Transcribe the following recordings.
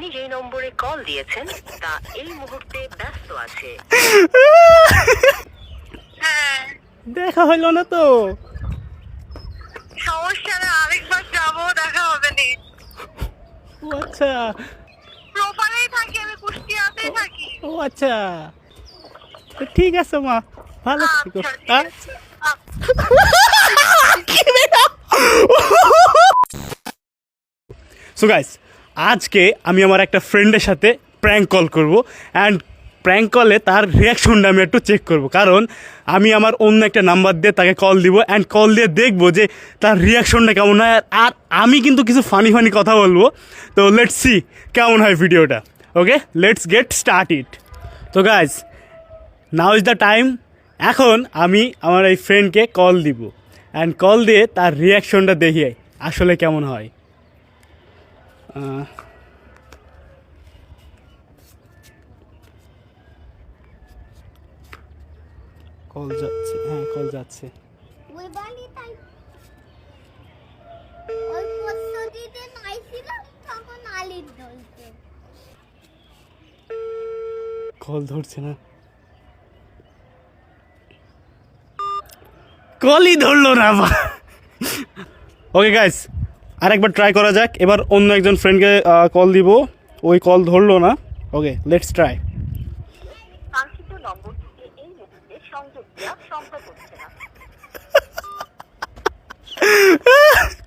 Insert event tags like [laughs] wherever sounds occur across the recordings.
আপনি যে নম্বরে কল দিয়েছেন তা এই মুহূর্তে ব্যস্ত আছে। হ্যাঁ। দেখা হইল না তো। সমস্যা না আরেকবার যাব দেখা হবে নি। ও আচ্ছা। প্রোফাইলেই থাকি আমি কুষ্টিয়াতেই থাকি। ও আচ্ছা। তো ঠিক আছে মা ভালো থেকো। আচ্ছা ঠিক? আছে। আচ্ছা। সো গাইস [laughs] আজকে আমি আমার একটা ফ্রেন্ডের সাথে প্র্যাঙ্ক কল করব অ্যান্ড প্র্যাঙ্ক কলে তার রিয়াকশনটা আমি একটু চেক করব। কারণ আমি আমার অন্য একটা নাম্বার দিয়ে তাকে কল দিব অ্যান্ড কল দিয়ে দেখব যে তার রিয়াকশনটা কেমন হয়। আর- আমি কিন্তু কিছু ফানি ফানি কথা বলব। তো লেটস সি কেমন হয় ভিডিওটা okay let's get start it তো guys now is the time এখন আমি আমার এই ফ্রেন্ডকে কল দিব অ্যান্ড কল দিয়ে তার রিয়াকশনটা দেখি, আসলে কেমন হয়। কল যাচ্ছে হ্যাঁ কল যাচ্ছে। কল ধরছে না। কলই ধরলো না ওকে গাইস আরেকবার ট্রাই করা যাক। এবার অন্য একজন ফ্রেন্ডকে কল দিব। ওই কল ধরলো না। ওকে লেটস ট্রাই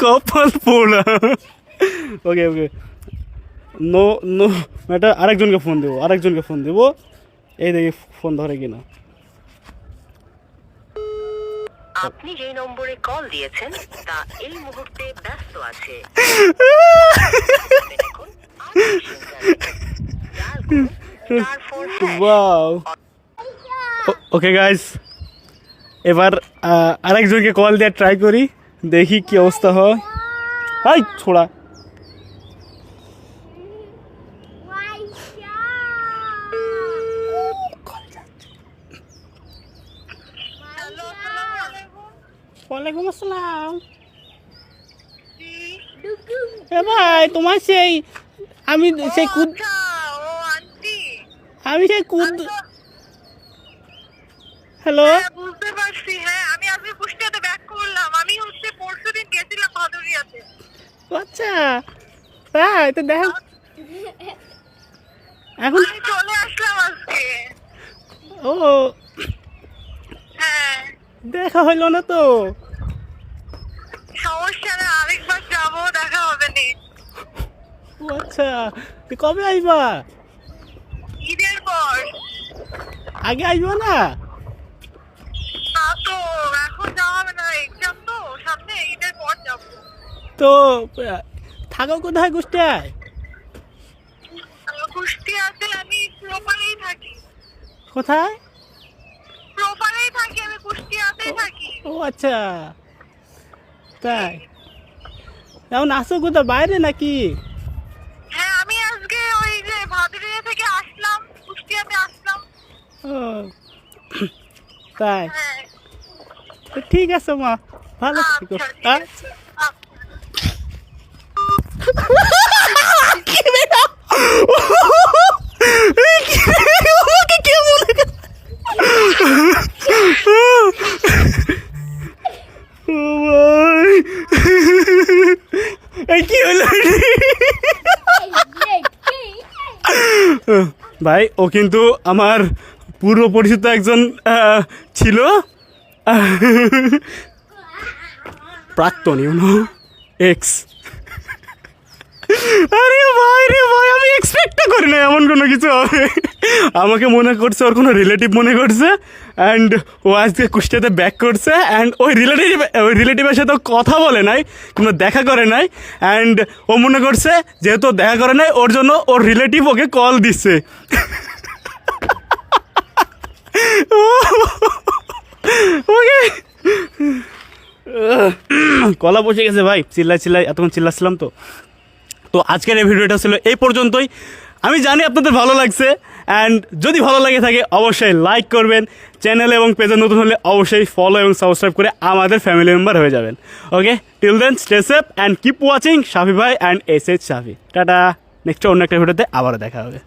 কপাল পোড়া ওকে ওকে নো নো এটা আরেকজনকে ফোন দেবো আরেকজনকে ফোন দেবো। এই দেখি ফোন ধরে কিনা। আপনি যে নম্বরে কল দিয়েছেন, তা এই মুহূর্তে ব্যস্ত আছে। ওয়াও ওকে গাইস এবার আরেকজনকে কল দেওয়ার ট্রাই করি, দেখি কি অবস্থা হয়। হাই ছোড়া হ্যালো আসসালামু আলাইকুম ওয়ালাইকুম আসসালাম। এ ভাই তোমার সেই আমি সেই কুদ আমি সেই কুদ হ্যালো? হ্যাঁ, বুঝতে পারছি হ্যাঁ আমি আজকে কুষ্টিয়াতে ব্যাক করলাম। আমি হচ্ছে পরশু গেছিলাম ভাদুরিয়াতে। আচ্ছা তাই তো দেখ এখন চলে আসলাম আজকে। ও হ্যাঁ। দেখা হইল না তো সমস্যা না আরেকবার যাব দেখা হবে নি ও আচ্ছা তুই কবে আইবা? ঈদের পর। আগে আইবা না? না তো এখন যাওয়া হবে না এক্সাম তো সামনে ঈদের পর যাব। তো থাকো কোথায় কুষ্টিয়ায়? কুষ্টিয়াতে আমি প্রপারেই থাকি। কোথায়? প্রপারেই থাকি আমি থাকি। ও আচ্ছা তাই। এখন আসো কোথায় বাইরে নাকি? থেকে আসলাম কুষ্টিয়াতে আসলাম। ও তাই? হ্যাঁ তো ঠিক আছে মা। ভালো থেকো। আচ্ছা। ঠিক হ্যাঁ? আছে আচ্ছা। আমাকে কে মনে করে? ও ভাই। এই কি হলো ভাই ও কিন্তু আমার পূর্ব পরিচিত একজন ছিল। প্রাক্তন ইউনো এক্স আরে ভাই, রে ভাই, আমি এক্সপেক্টও করি না এমন কোনো কিছু হবে। আমাকে মনে করছে, ওর কোনো রিলেটিভ মনে করছে অ্যান্ড ও আজকে কুষ্টিয়াতে ব্যাক করছে অ্যান্ড ওই রিলেটিভ ওই রিলেটিভের সাথে কথা বলে নাই, কোনো দেখা করে নাই অ্যান্ড ও মনে করছে, যেহেতু দেখা করে নাই, ওর জন্য ওর রিলেটিভ ওকে কল দিচ্ছে। ওকে। কলা বসে গেছে ভাই চিল্লাই চিল্লাই এতক্ষণ চিল্লাছিলাম তো। তো আজকের এই ভিডিওটা ছিল এই পর্যন্তই। আমি জানি আপনাদের ভালো লাগছে অ্যান্ড যদি ভালো লাগে থাকে, অবশ্যই লাইক করবেন। চ্যানেল এবং পেজে নতুন হলে অবশ্যই ফলো এবং সাবস্ক্রাইব করে আমাদের ফ্যামিলি মেম্বার হয়ে যাবেন। Okay till then stay safe and keep watching Shafi ভাই অ্যান্ড এস এইচ শাফি টাটা! নেক্সট অন্য একটা ভিডিওতে আবারও দেখা হবে।